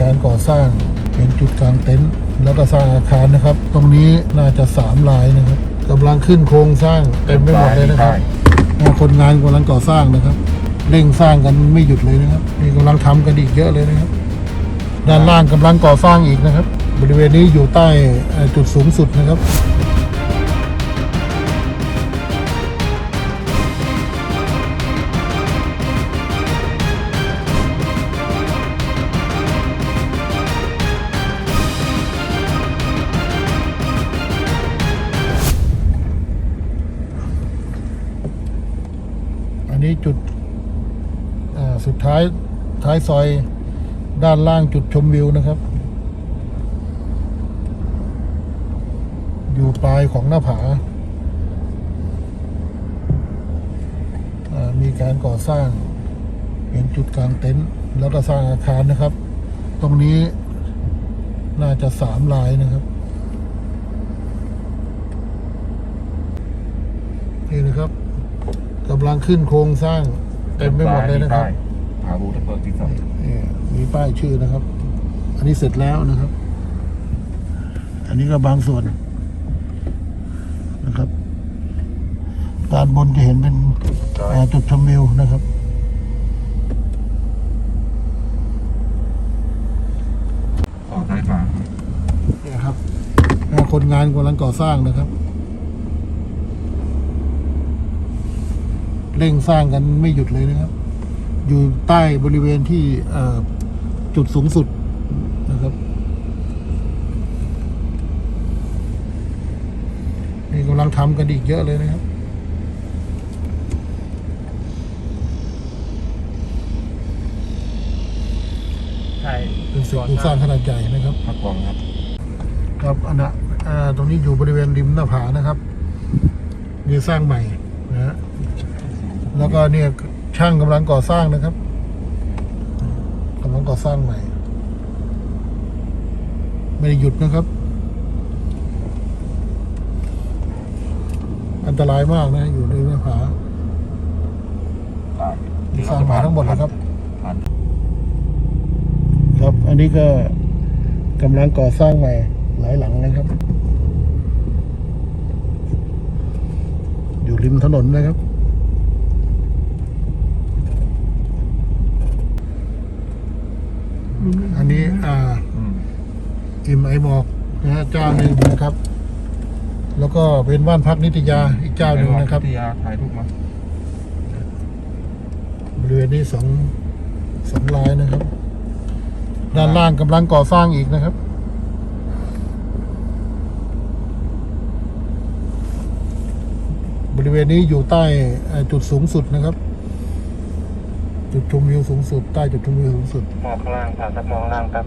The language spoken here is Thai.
การก่อสร้างเป็นจุดกลางเต็นท์แล้วก็สร้างอาคารนะครับ ตรงนี้น่าจะสามลายนะครับกำลังขึ้นโครงสร้างเต็มไปหมดเลยนะครับคนงานกำลังก่อสร้างนะครับเร่งสร้างกันไม่หยุดเลยนะครับนี่กำลังทำกันอีกเยอะเลยนะครับ ด้านล่างกำลังก่อสร้างอีกนะครับ บริเวณนี้อยู่ใต้เอ่อจุดสูงสุดนะครับ นี้จุดสุดท้ายท้ายซอยด้านล่างจุดชมวิวนะครับ อยู่ปลายของหน้าผาามีการก่อสร้างเป็นจุดกลางเต็นท์แล้วก็สร้างอาคารนะครับ ตรงนี้น่าจะสามลายนะครับ นี่นะครับกำลัง ขึ้นโครงสร้างเต็มไปหมดเลยนะครับผาบูทะเบิกที่สองนี่มีป้ายชื่อนะครับ อันนี้เสร็จแล้วนะครับ อันนี้ก็บางส่วนนะครับด้านบนจะเห็นเป็นอ่าจุดชมวิวนะครับต่อท้ายฝาเนี่ยครับอ่าคนงานกำลังก่อสร้างนะครับ เร่งสร้างกันไม่หยุดเลยนะครับ อยู่ใต้บริเวณที่เอ่อจุดสูงสุดนะครับ นี่กำลังทำกันอีกเยอะเลยนะครับใช่เป็นสิ่งปลูกสร้างขนาดใหญ่นะครับพักกองครับ ครับอันนะอ่าตรงนี้อยู่บริเวณริมหน้าผานะครับนี่สร้างใหม่นะฮะ แล้วก็เนี่ยช่างกำลังก่อสร้างนะครับกำลังก่อสร้างใหม่ ไม่ได้หยุดนะครับ อันตรายมากนะ อยู่ในหน้าผาสร้างมาทั้งหมดนะครับ ครับ อันนี้ก็กำลังก่อสร้างใหม่ หลายหลังนะครับ อยู่ริมถนนนะครับ อันนี้อ่า อืม จิมไอบอกนะฮะเจ้าหนึ่งนะครับ แล้วก็เป็นบ้านพักนิตยาอีกเจ้าหนึ่งนะครับที่ยาถ่ายรูปมาบริเวณนี้สองสองลายนะครับ ด้านล่างกำลังก่อสร้างอีกนะครับบริเวณนี้อยู่ใต้เอ่อจุดสูงสุดนะครับ จุดชมวิวสูงสุด ใต้จุดชมวิวสูงสุดมองข้างล่างผ่านทับมองข้างล่างครับ